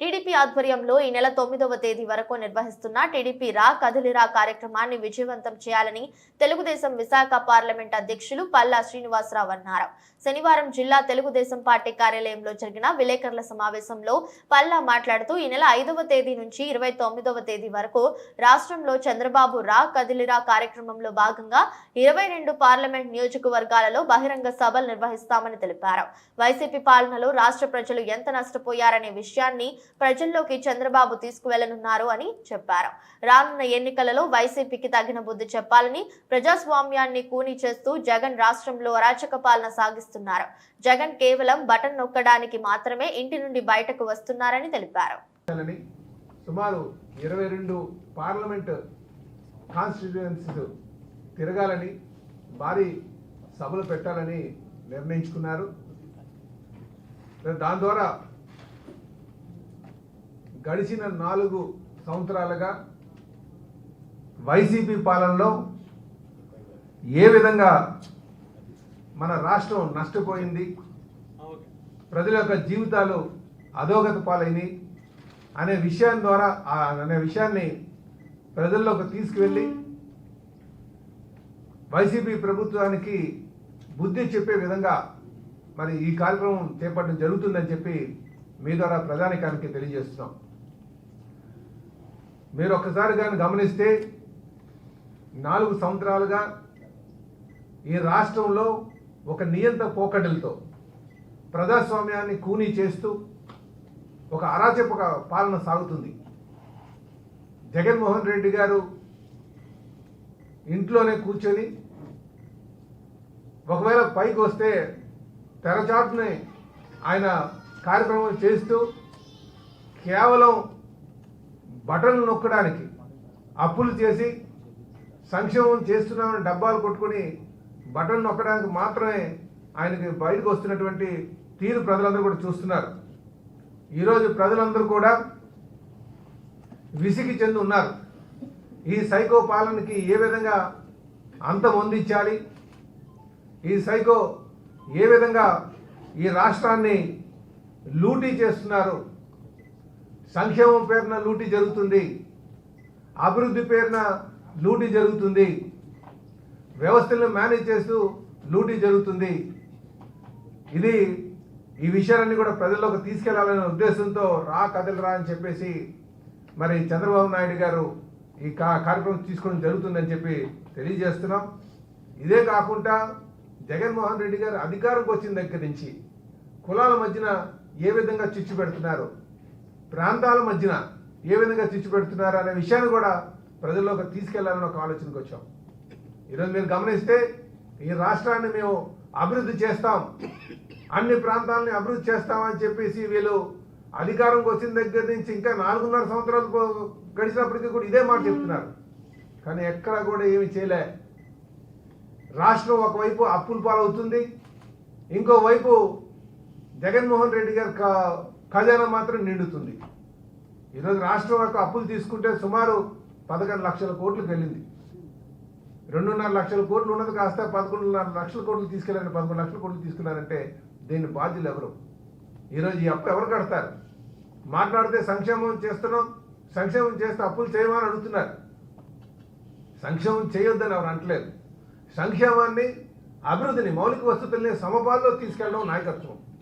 TDP ఆధ్వర్యంలో ఈ నెల తొమ్మిదవ తేదీ వరకు నిర్వహిస్తున్న టీడీపీ రా కదిలిరా కార్యక్రమాన్ని విజయవంతం చేయాలని తెలుగుదేశం విశాఖ పార్లమెంట్ అధ్యక్షులు పల్లా శ్రీనివాసరావు అన్నారు. శనివారం జిల్లా తెలుగుదేశం పార్టీ కార్యాలయంలో జరిగిన విలేకరుల సమావేశంలో పల్లా మాట్లాడుతూ ఈ నెల ఐదవ తేదీ నుంచి ఇరవై తొమ్మిదవ తేదీ వరకు రాష్ట్రంలో చంద్రబాబు రా కదిలిరా కార్యక్రమంలో భాగంగా ఇరవై రెండు పార్లమెంట్ నియోజకవర్గాలలో బహిరంగ సభలు నిర్వహిస్తామని తెలిపారు. వైసీపీ పాలనలో రాష్ట్ర ప్రజలు ఎంత నష్టపోయారనే విషయాన్ని ప్రజల్లోకి చంద్రబాబు తీసుకువెళ్ళనున్నారు అని చెప్పారు. రానున్న ఎన్నికలలో వైసీపీకి తగిన బుద్ధి చెప్పాలని ప్రజాస్వామ్యాన్ని కూని చేస్తూ జగన్ రాష్ట్రంలో అరాచక పాలన సాగిస్తున్నారు. జగన్ కేవలం బటన్ నొక్కడానికి మాత్రమే ఇంటి నుండి బయటకు వస్తున్నారని తెలిపారు. సుమారు ఇరవై రెండు పార్లమెంటు కాన్స్టిట్యుయెన్సీలు తిరగాలని భారీ సభలు పెట్టాలని నిర్ణయించుకున్నారు. దాని ద్వారా గడిచిన నాలుగు సంవత్సరాలుగా వైసీపీ పాలనలో ఏ విధంగా మన రాష్ట్రం నష్టపోయింది ప్రజల యొక్క జీవితాలు అధోగత పాలైనవి అనే విషయం ద్వారా అనే విషయాన్ని ప్రజల్లోకి తీసుకువెళ్ళి వైసీపీ ప్రభుత్వానికి బుద్ధి చెప్పే విధంగా మరి ఈ కార్యక్రమం చేపట్టడం జరుగుతుందని చెప్పి మీ ద్వారా ప్రధానికానికి తెలియజేస్తున్నాం. మీరు ఒక్కసారి కానీ గమనిస్తే నాలుగు సంవత్సరాలుగా ఈ రాష్ట్రంలో ఒక నియంత పోకడలతో ప్రజాస్వామ్యాన్ని కూనీ చేస్తూ ఒక అరాచక పాలన సాగుతుంది. జగన్మోహన్ రెడ్డి గారు ఇంట్లోనే కూర్చొని ఒకవేళ పైకి వస్తే తెరచాటునే ఆయన కార్యక్రమం చేస్తూ కేవలం బటన్లు నొక్కడానికి అప్పులు చేసి సంక్షేమం చేస్తున్నామని డబ్బాలు కొట్టుకుని బటన్ నొక్కడానికి మాత్రమే ఆయనకి బయటకు వస్తున్నటువంటి తీరు ప్రజలందరూ కూడా చూస్తున్నారు. ఈరోజు ప్రజలందరూ కూడా విసిగి చెంది ఉన్నారు. ఈ సైకో పాలనకి ఏ విధంగా అంతం అందించాలి? ఈ సైకో ఏ విధంగా ఈ రాష్ట్రాన్ని లూటీ చేస్తున్నారు? సంక్షేమం పేరున లూటీ జరుగుతుంది. అభివృద్ధి పేరున లూటీ జరుగుతుంది. వ్యవస్థలను మేనేజ్ చేస్తూ లూటీ జరుగుతుంది. ఇది ఈ విషయాలన్నీ కూడా ప్రజల్లోకి తీసుకెళ్ళాలనే ఉద్దేశంతో రా కదలరా అని చెప్పేసి మరి చంద్రబాబు నాయుడు గారు ఈ కార్యక్రమం తీసుకోవడం జరుగుతుందని చెప్పి తెలియజేస్తున్నాం. ఇదే కాకుండా జగన్మోహన్ రెడ్డి గారు అధికారంకి వచ్చిన దగ్గర నుంచి కులాల మధ్యన ఏ విధంగా చిచ్చు పెడుతున్నారు? ప్రాంతాల మధ్యన ఏ విధంగా చిచ్చు పెడుతున్నారు అనే విషయాన్ని కూడా ప్రజల్లోకి తీసుకెళ్ళాలని ఒక ఆలోచనకు వచ్చాం. ఈరోజు మీరు గమనిస్తే ఈ రాష్ట్రాన్ని మేము అభివృద్ధి చేస్తాం. అన్ని ప్రాంతాలని అభివృద్ధి చేస్తామని చెప్పేసి వీళ్ళు అధికారంకి వచ్చిన దగ్గర నుంచి ఇంకా నాలుగున్నర సంవత్సరాలు గడిచినప్పటికీ కూడా ఇదే మాట చెప్తున్నారు. కానీ ఎక్కడ కూడా ఏమి చేయలే. రాష్ట్రం ఒకవైపు అప్పుల పాలవుతుంది. ఇంకోవైపు జగన్మోహన్ రెడ్డి గారి ఖజానా మాత్రం నిండుతుంది. ఈరోజు రాష్ట్రం యొక్క అప్పులు తీసుకుంటే సుమారు పదకొండు లక్షల కోట్లకు వెళ్ళింది రెండున్నర లక్షల కోట్లు ఉన్నది కాస్త పదకొండున్నర లక్షల కోట్లు తీసుకెళ్ళారని పదకొండు లక్షల కోట్లు తీసుకున్నారంటే దీని బాధ్యులు ఎవరు? ఈరోజు ఈ అప్పు ఎవరు కడతారు? మాట్లాడితే సంక్షేమం చేస్తున్నాం సంక్షేమం చేస్తే అప్పులు చేయమని అడుగుతున్నారు. సంక్షేమం చేయొద్దని ఎవరు అంటలేదు. సంక్షేమాన్ని అభివృద్ధిని మౌలిక వసతుల్ని సమపాల్లో తీసుకెళ్ళడం నాయకత్వం.